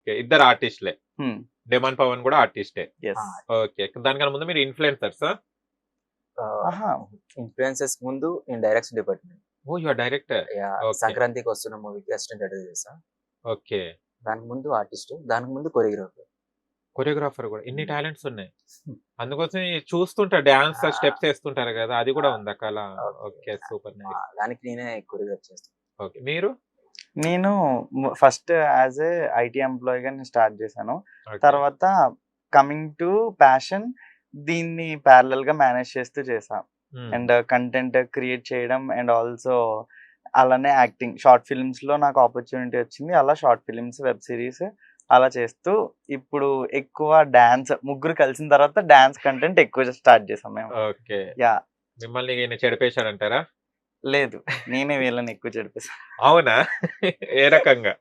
Okay ఇద్దరు ఆర్టిస్ట్లే. Demon Pawan కూడా ఆర్టిస్టే. Okay దానికన్నా ముందు మీరు ఇన్ఫ్లుయెన్సర్స్ ఆహా ఇన్ఫ్లుయెన్సెస్ ముందు నేను direction department. Oh your director. సంక్రాంతికి వస్తున్న మూవీకి అసిస్టెంట్ ఎడిటర్ చేసా ఓకే. దానికి ముందు ఆర్టిస్ట్ దానికి ముందు కొరియోగ్రాఫర్. కొరియోగ్రాఫర్ కూడా. ఇన్ని టాలెంట్స్ ఉన్నాయి. అందుకోసం ఈ చూస్తుంటారు డాన్స్. స్టెప్స్ వేస్తుంటారు కదా అది కూడా ఉంది Okay. ఓకే. Super nice. దానికి నేనే కొరియోగ్రాఫ్ చేస్తాను ఓకే మీరు? నేను ఫస్ట్ యాజ్ ఏ ఐటీ ఎంప్లాయీగా నేను స్టార్ట్ చేశాను. తర్వాత కమింగ్ టు ప్యాషన్ దీన్ని ప్యారలల్గా మేనేజ్ చేస్తూ చేసా. అండ్ కంటెంట్ క్రియేట్ చేయడం అండ్ ఆల్సో అలానే యాక్టింగ్. షార్ట్ ఫిల్మ్స్లో నాకు ఆపర్చునిటీ వచ్చింది. అలా షార్ట్ ఫిల్మ్స్ వెబ్ సిరీస్ అలా చేస్తూ ఇప్పుడు ఎక్కువ డాన్స్ ముగ్గురు కలిసిన తర్వాత డాన్స్ కంటెంట్ ఎక్కువ స్టార్ట్ చేసాం మేము. ఓకే. యా. మిమ్మల్ని చెడిపేశాడంటారా? లేదు. నేనే వీళ్ళని ఎక్కువ చెడిపేసాను అవునా? ఏ రకంగా?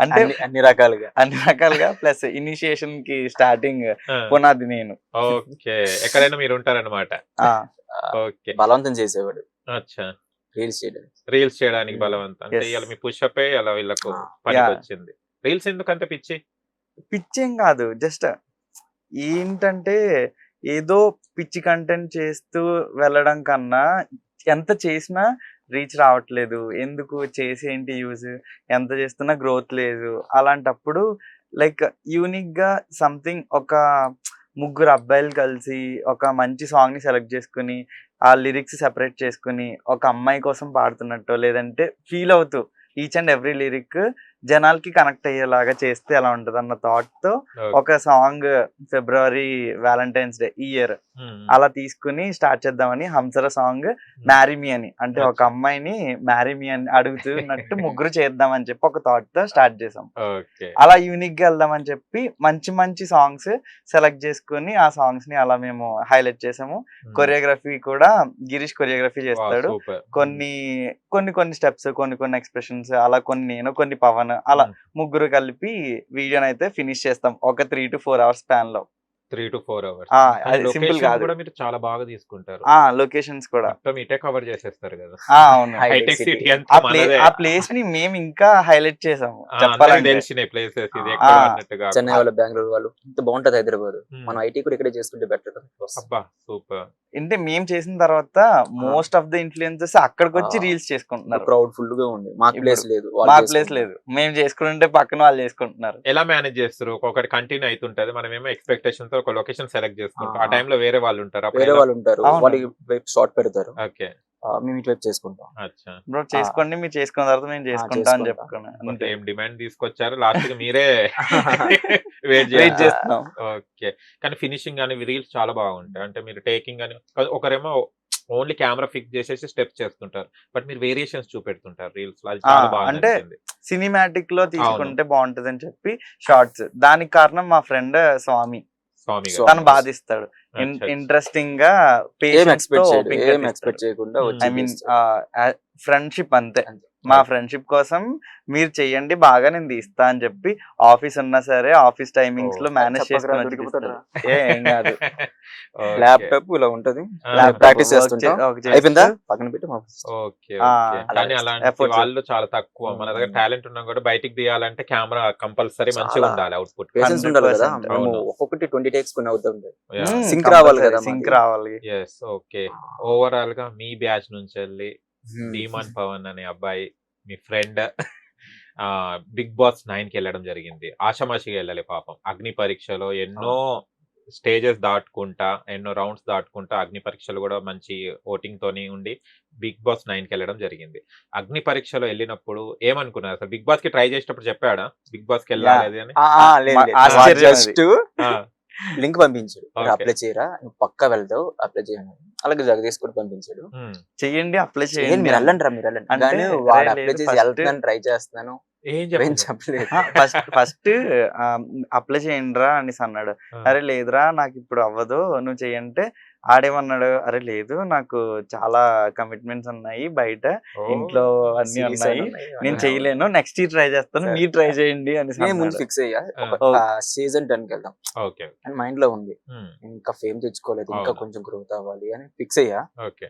అంటే అన్ని రకాలుగా అన్ని రకాలుగా ప్లస్ ఇనిషియేషన్కి స్టార్టింగ్ పునాది నేను. ఓకే. ఎక్కడైనా మీరు ఉంటారన్నమాట. ఆ, ఓకే. బలవంతం చేసేవాడు. అచ్చా. రీల్స్ చేయడానికి రీల్స్ చేయడానికి. బలవంతం. అంటే. ఇవాళ మీ పుషపే అలా వీళ్ళకు Ah. పనికి Yeah. వచ్చింది. రీల్స్ ఎందుకు అంత పిచ్చి? పిచ్చేం కాదు. జస్ట్ ఏంటంటే ఏదో పిచ్చి కంటెంట్ చేస్తూ వెళ్ళడం కన్నా ఎంత చేసినా రీచ్ రావట్లేదు. ఎందుకు చేసి ఏంటి యూజ్? ఎంత చేస్తున్నా గ్రోత్ లేదు. అలాంటప్పుడు లైక్ యూనిక్గా సంథింగ్ ఒక ముగ్గురు అబ్బాయిలు కలిసి ఒక మంచి సాంగ్ని సెలెక్ట్ చేసుకుని ఆ లిరిక్స్ సెపరేట్ చేసుకుని ఒక అమ్మాయి కోసం పాడుతున్నట్టు లేదంటే ఫీల్ అవుతూ ఈచ్ అండ్ ఎవ్రీ లిరిక్ జనాలకి కనెక్ట్ అయ్యేలాగా చేస్తే ఎలా ఉంటది అన్న థాట్తో ఒక సాంగ్ ఫిబ్రవరి వ్యాలంటైన్స్ డే ఈ ఇయర్ Hmm. అలా తీసుకుని స్టార్ట్ చేద్దామని హంసర సాంగ్ మ్యారీ మీ అని. అంటే ఒక అమ్మాయిని మ్యారీ మీ అని అడుగుతున్నట్టు ముగ్గురు చేద్దామని చెప్పి ఒక థాట్తో స్టార్ట్ చేసాం. అలా యూనిక్గా వెళ్దామని చెప్పి మంచి మంచి సాంగ్స్ సెలెక్ట్ చేసుకుని ఆ సాంగ్స్ని అలా మేము హైలైట్ చేసాము. Hmm. కొరియోగ్రఫీ కూడా గిరీష్ కొరియోగ్రఫీ చేస్తాడు. కొన్ని కొన్ని కొన్ని స్టెప్స్ కొన్ని కొన్ని ఎక్స్ప్రెషన్స్ అలా కొన్ని నేను కొన్ని పవన్ అలా. ముగ్గురు కలిపి వీడియోని అయితే ఫినిష్ చేస్తాం ఒక త్రీ టు ఫోర్ అవర్స్ స్పాన్లో త్రీ టు ఫోర్ అవర్స్. అది simple కాదు. కూడా మీరు చాలా బాగా తీసుకుంటారు. ఆ లొకేషన్స్ కూడా. మొత్తం ఇటే కవర్ చేసేస్తారు కదా. ఆ, అవును. హైటెక్. సిటీ ఆ ప్లేస్ని మేము ఇంకా హైలైట్ చేసాము. చెప్పాలంటే. తెలిసిన ప్లేసెస్ ఇది. ఎక్కడ అన్నట్టుగా చెన్నై వాళ్ళు బెంగళూరు వాళ్ళు ఇంత బాగుంటది హైదరాబాద్. మనం ఐటీ కూడా ఇక్కడే చేసుకుంటే బెటర్ అబ్బా సూపర్. అంటే మేము చేసిన తర్వాత మోస్ట్ ఆఫ్ ద ఇన్ఫ్లుయెన్సెస్ అక్కడికి వచ్చి. రీల్స్ చేసుకుంటున్నారు. క్రౌడ్ ఫుల్గా ఉంది. మాకు ఇప్పుడు ప్లేస్ లేదు. మా ప్లేస్ లేదు. మేము చేసుకుంటుంటే పక్కన వాళ్ళు చేసుకుంటున్నారు. ఎలా మేనేజ్ చేస్తారు? ఒక్కొక్కటి కంటిన్యూ అవుతుంటది. మనం ఏమో ఎక్స్పెక్టేషన్తో ఒక లొకేషన్ సెలెక్ట్ చేసుకుంటాం. ఆ. టైంలో వేరే వాళ్ళు ఉంటారు. అప్పుడు వేరే వాళ్ళు ఉంటారు. అవును. వాళ్ళు వైపు షార్ట్ పెడతారు. ఓకే. మేము ఇటువైపు చేసుకుంటాం. అచ్చా. బ్రో చేసుకోండి. మీరు చేసుకున్న తర్వాత మేము చేసుకుంటాం అని చేసుకుంటా. చెప్పుకున్నాం. మొత్తం అంతే. ఏం డిమాండ్ తీసుకొచ్చారు? లాస్ట్కి మీరే వెయిట్ చేస్తున్నాం. ఓకే. కానీ ఫినిషింగ్ కానీ రీల్స్ చాలా బాగుంటాయి. అంటే మీరు టేకింగ్ అని ఒకరేమో ఓన్లీ కెమెరా ఫిక్స్ చేసేసి స్టెప్స్ చేస్తుంటారు. బట్ మీరు వేరియేషన్స్ చూపెడుతుంటారు రీల్స్ అంటే. సినిమాటిక్లో తీసుకుంటే బాగుంటది అని చెప్పి షార్ట్స్ దానికి కారణం మా ఫ్రెండ్ స్వామి. తను బాధ ఇస్తాడు అచ్చా, అచ్చా. ఇంట్రెస్టింగ్గా ఏం ఎక్స్పెక్ట్ చేయడు ఏం ఎక్స్పెక్ట్ చేయకుండా ఐ మీన్. ఫ్రెండ్షిప్ అంతే. మా ఫ్రెండ్షిప్ కోసం మీరు చెయ్యండి బాగా నేను తీస్తా అని చెప్పి ఆఫీస్ ఉన్నా సరే ఆఫీస్ టైమింగ్స్లో మేనేజ్ చేసుకుని వచ్చి దొరికిపోతాడురా. తీస్తాడు. ఏ, ఏం కాదు ఓకే. ల్యాప్టాప్ ఇలా ఉంటది Laptop ప్రాక్టీస్ చేస్తుంటాం. అయిపోయిందా పక్కన పెట్టి పంపిస్తాం. ఓకే ఆ, ఓకే అలా కానీ అలాంటి efforts. వాళ్ళు చాలా తక్కువ మన దగ్గర Hmm. టాలెంట్ ఉన్నా కూడా బయటికి తీయాలంటే కెమెరా కంపల్సరీ మంచిగా చాలా. ఉండాలి అవుట్పుట్ పేషెన్స్ ఉండాలి కదా 100% మేము అవును. ఒక్కొక్కటి ట్వంటీ టేక్స్ కొన్ని అవుతుంది మ్మ్, sync రావాలి కదా మాది. రావాలి ఎస్ ఓకే ఓవరాల్గా మీ బ్యాచ్ నుంచి వెళ్ళి ధీమాన్ పవన్ అనే అబ్బాయి మీ ఫ్రెండ్ ఆ బిగ్ బాస్ నైన్కి వెళ్ళడం జరిగింది. ఆషామాషిగా వెళ్ళాలి పాపం. అగ్ని పరీక్షలో ఎన్నో స్టేజెస్ దాటుకుంటా ఎన్నో రౌండ్స్ దాటుకుంటా అగ్ని పరీక్షలు కూడా మంచి ఓటింగ్ తోని ఉండి బిగ్ బాస్ నైన్కి వెళ్ళడం జరిగింది. అగ్ని పరీక్షలో వెళ్ళినప్పుడు ఏమనుకున్నారు? అసలు బిగ్ బాస్కి ట్రై చేసేటప్పుడు చెప్పాడా? బిగ్ బాస్కి వెళ్ళాలి అని? లింక్ పంపించాడు. అప్లై చేయరా? నువ్వు పక్కా వెళ్తావు అప్లై చేయను. అలాగే జగదీష్ కూడా పంపించాడు. చెయ్యండి అప్లై చేయండి మీరు వెళ్ళండి రా మీరు వెళ్ళండి. కానీ వాడు అప్లై చేసి first- వెళ్తున్నాను ట్రై చేస్తున్నాను. ఏం చెప్పలేదు? ఫస్ట్ ఫస్ట్ అప్లై చేయండి రా అనేసి అన్నాడు. అరే లేదురా నాకు ఇప్పుడు అవ్వదు నువ్వు చెయ్యంటే ఆడేమన్నాడు? అరే లేదు నాకు చాలా కమిట్మెంట్స్ ఉన్నాయి బయట. ఇంట్లో అన్ని ఉన్నాయి. నేను చేయలేను. నెక్స్ట్ ఇయర్ ట్రై చేస్తాను. మీరు ట్రై చేయండి అని ముందు ఫిక్స్ అయ్యా. సీజన్ టెన్కి వెళ్దాం. మైండ్లో ఉంది. ఇంకా ఫేమ్ తెచ్చుకోలేదు ఇంకా. కొంచెం గ్రోత్ అవ్వాలి అని ఫిక్స్ అయ్యా. ఓకే.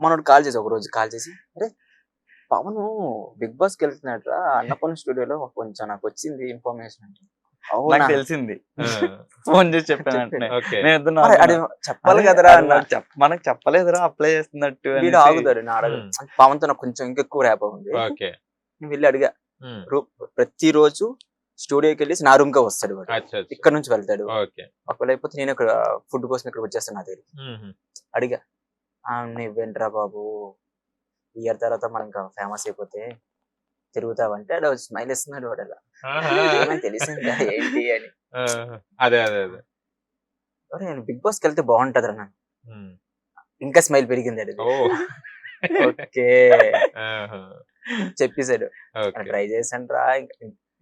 మనోడు కాల్ చేసి ఒక రోజు కాల్ చేసి అరే పవన్ బిగ్ బాస్ వెళ్తున్నాడు అన్నపూర్ణ స్టూడియోలో కొంచెం నాకు వచ్చింది ఇన్ఫర్మేషన్ అంటే? నాకు తెలిసింది. ఫోన్ చేసి చెప్పాను చెప్పాలి కదరా మనకు చెప్పలేదురా అప్లై చేస్తున్నట్టు వీడు. ఆగుతాడు నా అడగ ఉమ్. పవన్తో నాకు కొంచెం ఇంకెక్కువ ర్యాప్ ఉంది వెళ్ళి అడిగా ఉమ్, రూ- ప్రతిరోజు స్టూడియోకి వెళ్ళి నా రూమ్ కే వస్తాడు. ఇక్కడ నుంచి వెళ్తాడు. ఓకే. ఒకవేళ అయిపోతే నేను ఇక్కడ ఫుడ్ కోసం ఇక్కడ వచ్చేస్తాను నా దగ్గర ఉమ్, అడిగా "ఆ, నువ్వేంట్రా బాబు? ఇయర్ తర్వాత మనం ఇంకా ఫేమస్ అయిపోతే తిరుగుతావంటే అక్కడ స్మైల్ ఇస్తున్నాడు వాడు అలా. తెలిసిందా? ఏంటి అని. అదే అదే అదే. "ఒరేయ్, నేను బిగ్ బాస్కి వెళ్తే బాగుంటది రా. ఇంకా స్మైల్ పెరిగింది అది ఓకే. చెప్పేశాడు. ట్రై చేశాను రా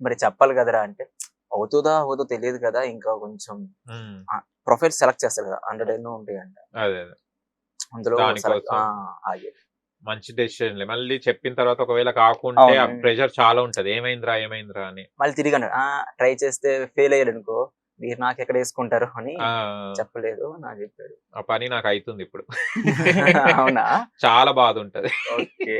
మరి చెప్పాలి కదరా అంటే అవుతుందా అవుతుందో తెలియదు కదా ఇంకా కొంచెం ప్రొఫైల్ సెలెక్ట్ చేస్తారు కదా హండ్రెడ్ ఎన్నో ఉంటాయి అంట అదే అదే. అందులో ఆగే. మంచి డెసిషన్ మళ్ళీ చెప్పిన తర్వాత ఒకవేళ కాకుంటే ఆ. ప్రెషర్ చాలా ఉంటది. ఏమైందిరా ఏమైందిరా అని. మళ్ళీ తిరిగి అన్నాడు. ట్రై చేస్తే ఫెయిల్ అయ్యాడు అనుకో. మీరు నాకు ఎక్కడ వేసుకుంటారు అని చెప్పలేదు నాకు చెప్పాడు. ఆ పని నాకు అవుతుంది ఇప్పుడు. అవునా? చాలా బాధ ఉంటది. ఓకే.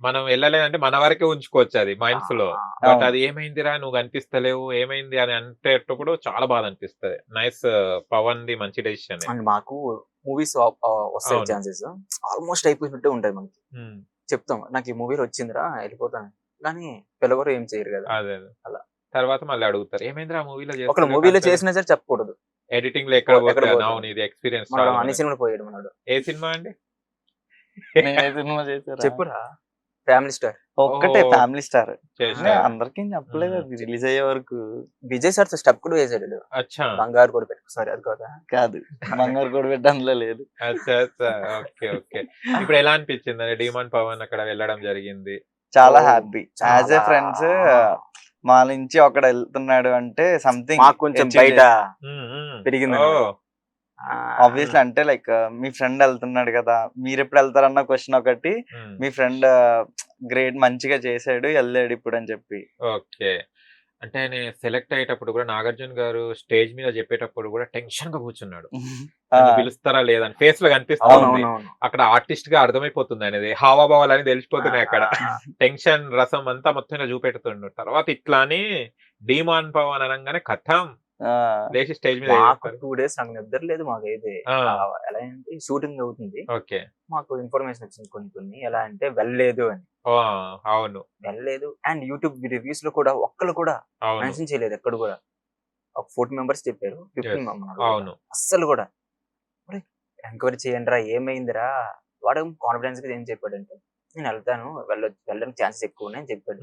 మనం వెళ్ళలేదంటే మన వరకే ఉంచుకోవచ్చు అది మైండ్స్లో బట్. అది ఏమైందిరా నువ్వు కనిపిస్తలేవు ఏమైంది అని అంటేటప్పుడు చాలా బాధ అనిపిస్తది. నైస్ పవన్ ది మంచి డెసిషన్ మాకు మూవీస్ వస్తాయి. ఛాన్సెస్ ఆల్మోస్ట్ అయిపోయినట్టే ఉంటది మనకి. చెప్తాం. నాకు ఈ మూవీలో వచ్చిందిరా వెళ్ళిపోతాను. కానీ పిల్లవారు ఏం చేయరు కదా. అలా. తర్వాత మళ్ళీ అడుగుతారు ఏమైందిరా మూవీలో ఒక మూవీలో చేసినా సరే చెప్పకూడదు. ఎడిటింగ్లో ఎక్కడ? అవును ఇది ఎక్స్పీరియన్స్ అన్ని సినిమాలు పోయాడు మనోడు. ఏ సినిమా అండి? చెప్పురా. Family star. ఒక్కటే. Family star. అందరికి చెప్పలేదు అది రిలీజ్ అయ్యే వరకు. విజయ్ సార్ స్టెప్ కూడా వేసాడు బంగారు కూడా పెట్టు. సారీ అది కదా? కాదు. బంగారు కూడా పెట్టడంలో లేదు. అచ్చా అచ్చా. Okay okay. ఇప్పుడు ఎలా అనిపించింది? అని డిమాండ్ పవన్ అక్కడ వెళ్ళడం జరిగింది. చాలా హ్యాపీ. As a. ఫ్రెండ్స్ మా నుంచి ఒకడు వెళ్తున్నాడు అంటే సంథింగ్ మాకు కొంచెం బయట. పెరిగింది ఆబ్వియస్లీ అంటే లైక్ మీ ఫ్రెండ్ వెళ్తున్నాడు కదా మీరు ఎప్పుడు వెళ్తారన్న క్వశ్చన్ ఒకటి ఉమ్, మీ ఫ్రెండ్ గ్రేట్ మంచిగా చేశాడు వెళ్ళాడు ఇప్పుడు అని చెప్పి. ఓకే. అంటే నేను సెలెక్ట్ అయ్యేటప్పుడు కూడా నాగార్జున గారు స్టేజ్ మీద చెప్పేటప్పుడు కూడా టెన్షన్గా కూర్చున్నాడు. పిలుస్తారా లేదని ఫేస్లో కనిపిస్తుంది అక్కడ ఆర్టిస్ట్గా అర్థమైపోతుంది అనేది హావభావాలు అని తెలిసిపోతున్నాయి అక్కడ. టెన్షన్ రసం అంతా మొత్తంగా చూపెడుతుండు. తర్వాత ఇట్లా అని డీమాన్ పవన్ అనగానే కథం. లేచి స్టేజ్ మీద మాకు. టూ డేస్ నాకు నిద్ర లేదు మాకు అయితే ఎలా అంటే షూటింగ్ అవుతుంది. ఓకే. మాకు ఇన్ఫర్మేషన్ వచ్చింది కొన్ని కొన్ని. ఎలా అంటే వెళ్ళలేదు అని. అవును. వెళ్ళలేదు. అండ్ యూట్యూబ్ రివ్యూస్లో కూడా ఒక్కరు కూడా మెన్షన్ చేయలేదు ఎక్కడ కూడా. ఒక ఫోర్టీ మెంబర్స్ చెప్పారు. ఫిఫ్టీన్ అస్సలు కూడా. ఎంక్వైరీ చేయండి రా ఏమైందిరా? వాడు కాన్ఫిడెన్స్గా ఏం చెప్పాడంటే నేను వెళ్తాను. వెళ్ళ వెళ్ళడానికి ఛాన్సెస్ ఎక్కువ ఉన్నాయని చెప్పాడు.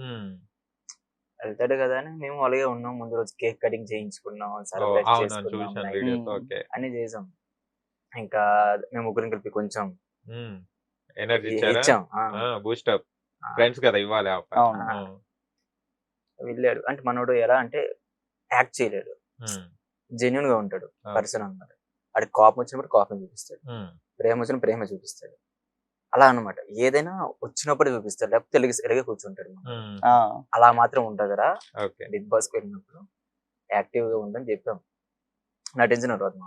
వెళ్తాడు కదా అని మేము అలాగే ఉన్నాం. ముందు రోజు కేక్ కటింగ్ చేయించుకున్నాం సెలబ్రేట్ చేసుకున్నాం అన్ని చేసాం. ఇంకా మేము ముగ్గురం కలిపి కొంచెం ఎనర్జీ ఇచ్చాం ఆ, బూస్టప్ ఆ, ఫ్రెండ్స్ కదా ఇవ్వాలి వెళ్ళాడు. అంటే మనోడు ఎలా అంటే యాక్ట్ చేయలేడు. జెన్యున్గా ఉంటాడు. పర్సన్ అన్నమాట వాడికి కోపం వచ్చినప్పుడు కోపం చూపిస్తాడు. ప్రేమ వచ్చిన ప్రేమ చూపిస్తాడు. అలా అన్నమాట. ఏదైనా వచ్చినప్పుడు చూపిస్తాడు. లేకపోతే కూర్చుంటాడు ఉమ్, ఆ, అలా మాత్రం ఉంటుందిరా బిగ్ బాస్కి వెళ్ళినప్పుడు యాక్టివ్గా ఉందని చెప్పాం. నటించిన రోజు